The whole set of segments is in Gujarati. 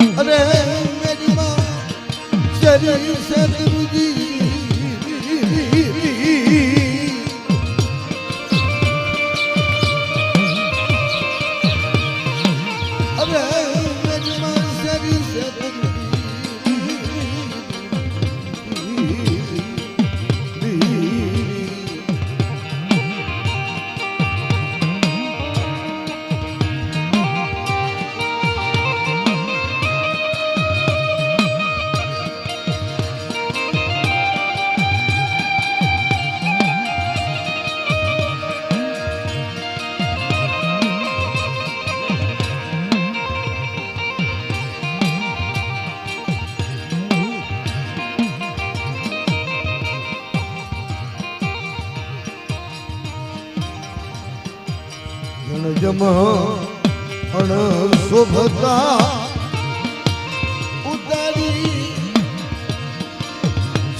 અરે મેરી માં શરીર સતરુજી જમ અણ શોભતા ઉતારી.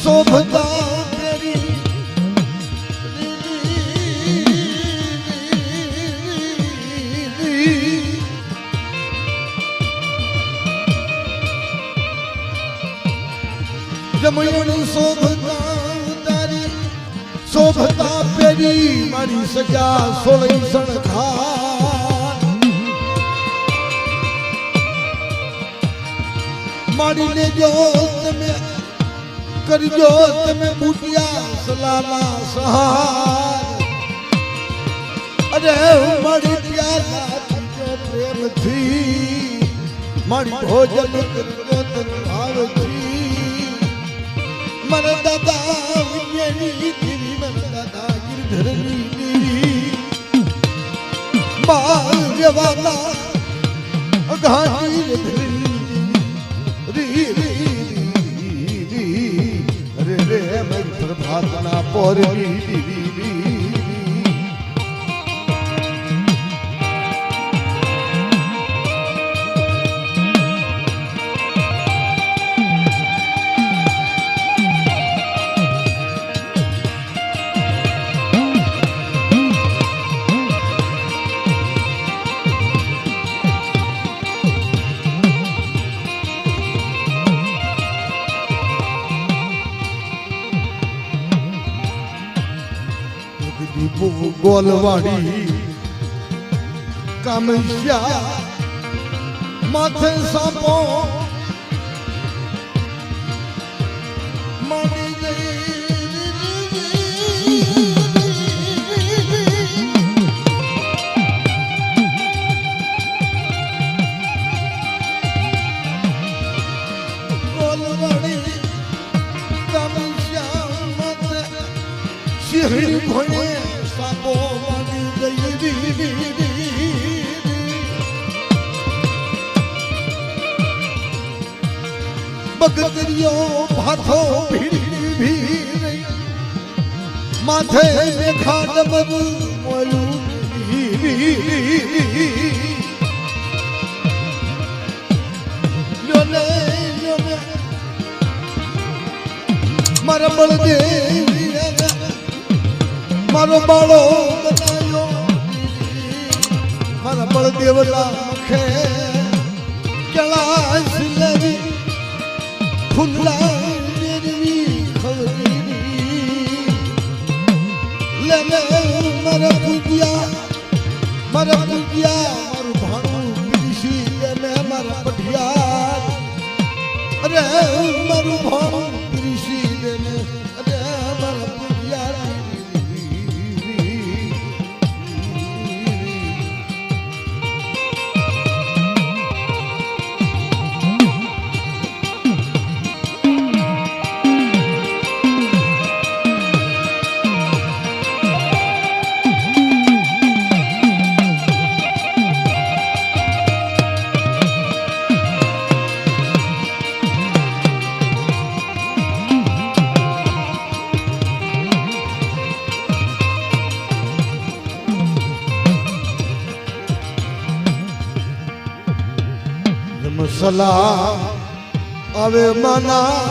શોભતા તેરી જમયણ શોભતા ઉતારી. શોભતા પેરી મારી સજા સોળઈ સણખા મારી જો તમે, કરજો તમે બુટિયા સલામા સહાર અરે હું મારી પ્યાલા, પ્રેમથી મારી ભોજન કરજો તન ભાવથી દાદા વિજ્ઞાની દેવી મારા દાદા ગિરધરની દેવી બાલ જવાના ઘાટી ધરી રી રી રી પ્રભાતના પોરી રી ગોલવાડી કામૈયા માથે સાપો બગદરિયો ભાથો ભીડી ભીડી. માથે રી. યોને યોને મારા બળદેવી મારો બાળો મારા બળદેવલા મુખે કેળા મારા ભાણું અરે મારું ભાણું સલાહ હવે મના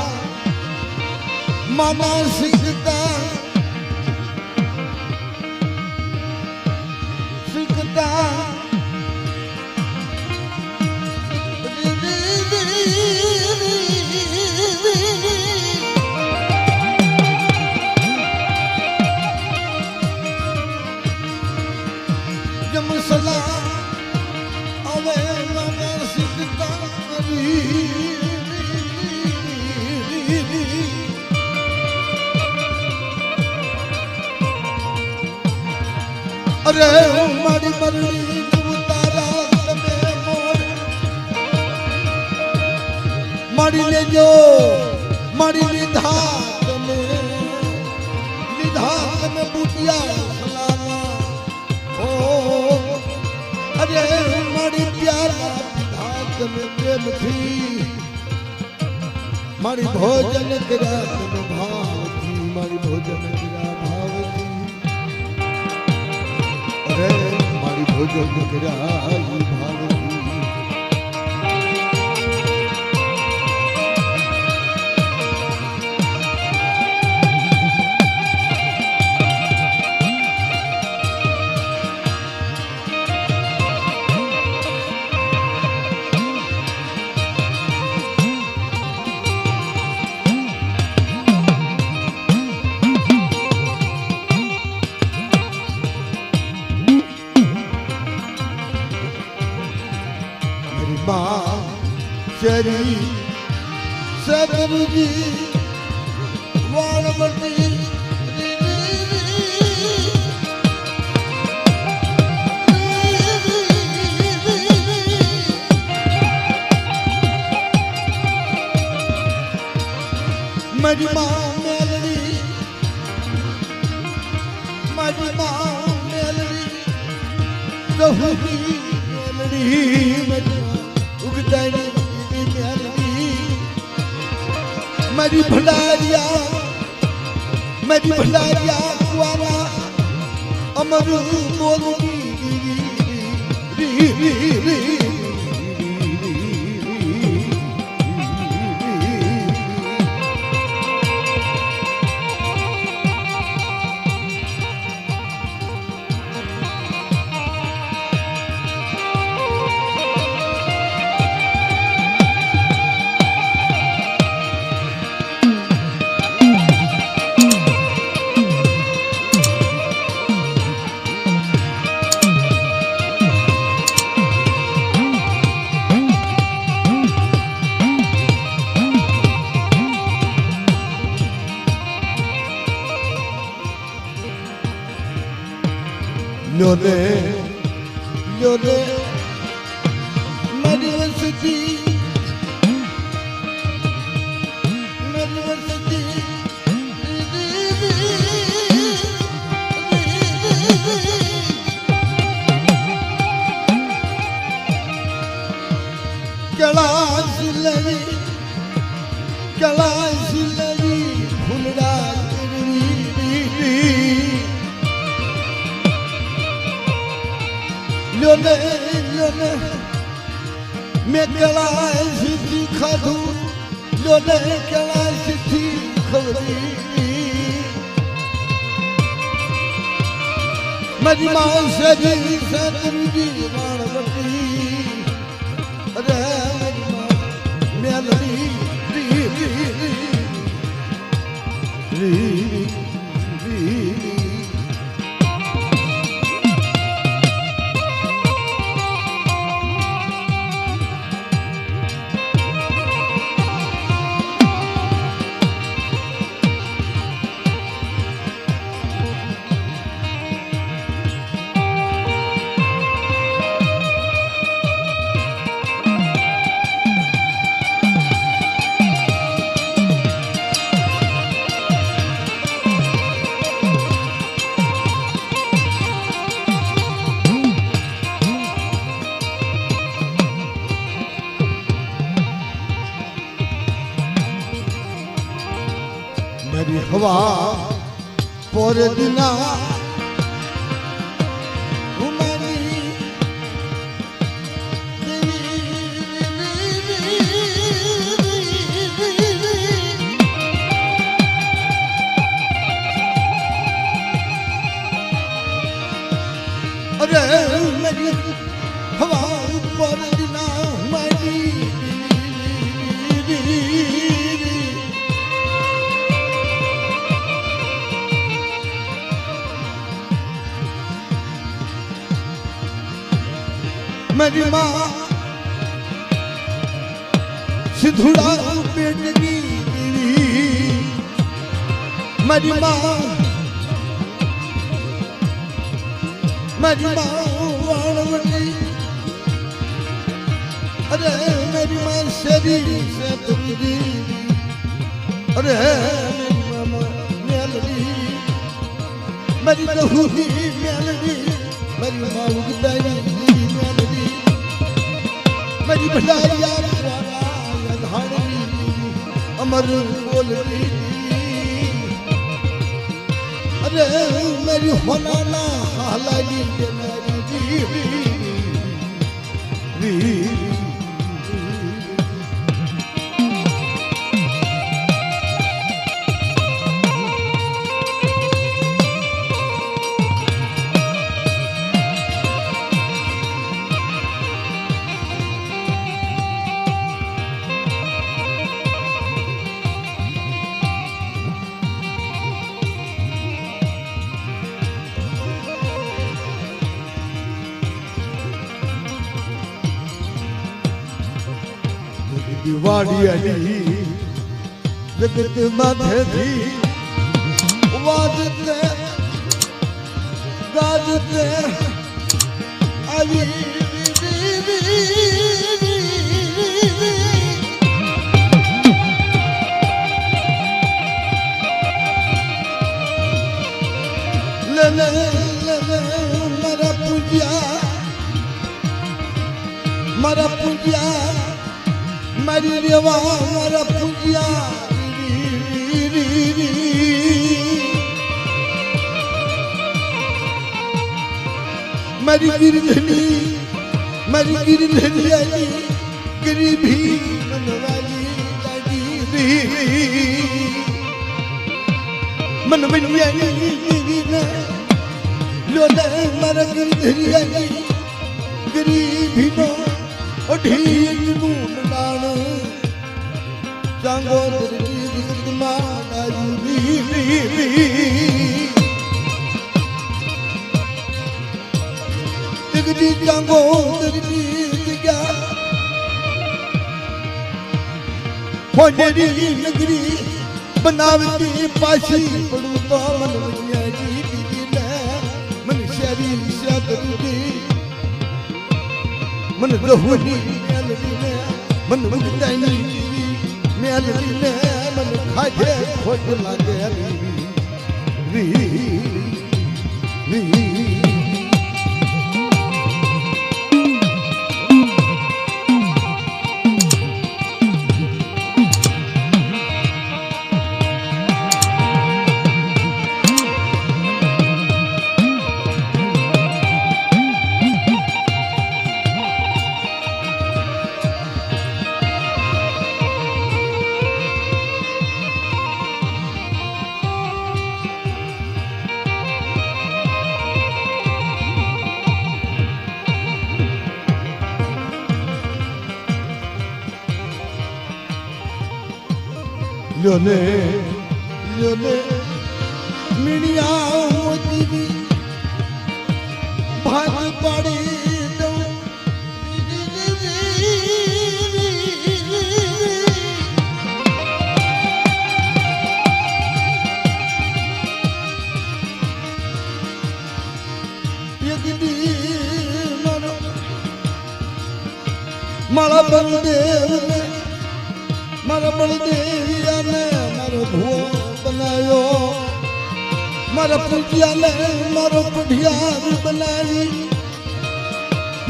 મના શીખતા હું મારી મરણી ઉતારા તમે મોર મારી લેજો મારી લીધા તમે લીધા તમે બુટિયા ઓ અરે મારી પ્યારા લીધા મારી ભોજન કર્યા ભાવથી મારી ભોજન કર્યા મારી ભોજન કર્યા બાચરી સદગુરુજી વાણવટી મજમા મેલડી મજમા મેલડી રહુગી મેલડી મજમા ઉગતાની મેલડી મારી ભંડારિયા મારી ભંડારિયા કુવારા અમરું બોલની રી રી સજી સતરુજી વાણવતી અરે મેલડી રી રી રી પોર દિના મારી માં મારી માં વાળવણી. અરે મેરી માં શેરી સે તુરી અરે મેરી માં મેલડી. મારી દહુની મેલડી. મારી માં ઉગદાની મેલડી. મારી ભલાયા અમર બોલડી અરે મેરી હોનાના હાલાલી જનારી વી આલી જગત માથેથી વાજતે ગાજતે આવી મારા પૂજ્યા મારા પૂજ્યા મારી રેવા મારા પૂજ્યા મારી ગિરધની મારી ગિરધની આલી ગરીબી મનવાલી લાગી મન જીવીના લોલે મારા ગિરધની આલી ગરીબીનો અઢીનું મંડાણ ચાંગોદરની દિગમાં દારૂરી દિગજી ચાંગોદરની દિગ્યા ફોજરી નગરી બનાવતી પાછી પડું તો મન વૈયાજી દીદી મન શરી શરી મન મેલડીને મન મુગદાની મેલડીને મન ખાધે ખોટ લાગે રી. રી લ્યોને લ્યોને મીણિયા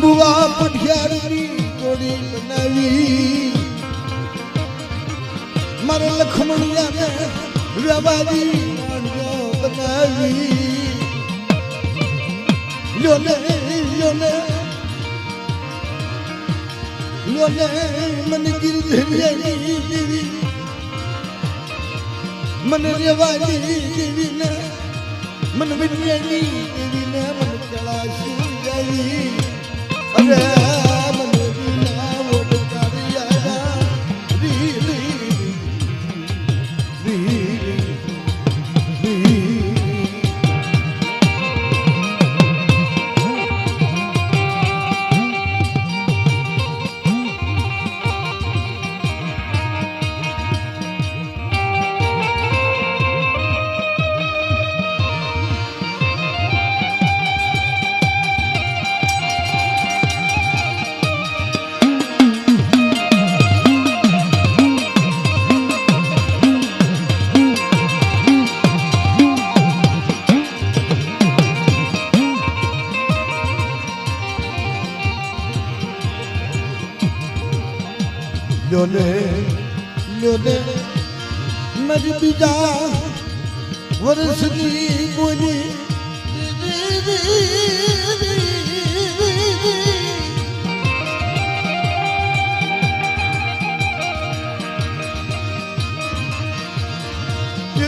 બુવા પઠિયારની જોડી બનાવી મારા લખમણિયાને રવાજી વાણિયો બનાવી. લોને લોને લોને મને ગિરધરિયાની દેવી મન રેવાની દેવી ને મન વિદ્યાની દેવી ચલાશી દેવી અરે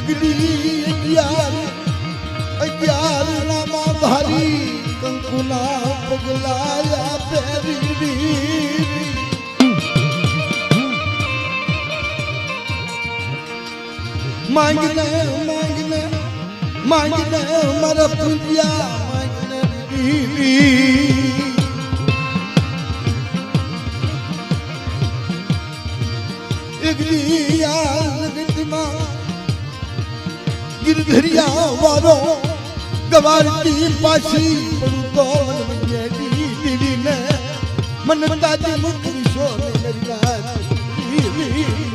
જગડી અગિયાર અગિયાર નામા ભારી કંકુના પગલાયા પહેરી માંગને માંગને માંગને મારા ગિરધરિયા વારો ગવારતી પાછી પડું તો મને દીવીને મન તાજી મુકરી શો ને નરિયા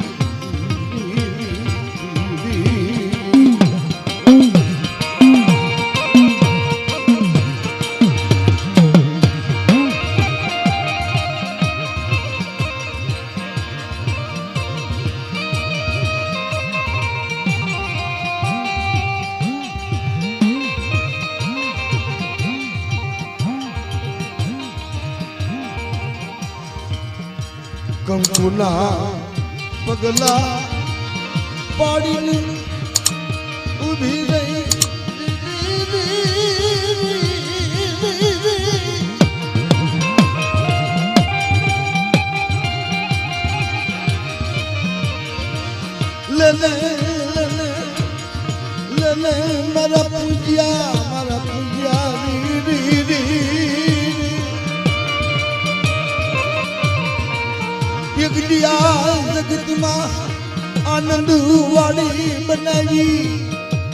આનંદ વાળી બનાવી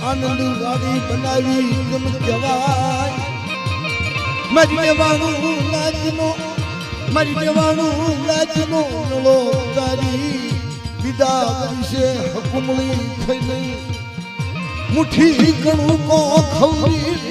આનંદ વાળી બનાવી ગમ જવાય મારી જવાનું નાચનો મારી જવાનું લાજનો નળો તારી વિદા કરીશે હકુમળી નહીં. મુઠ્ઠી ઘણું કો ખવરી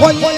One.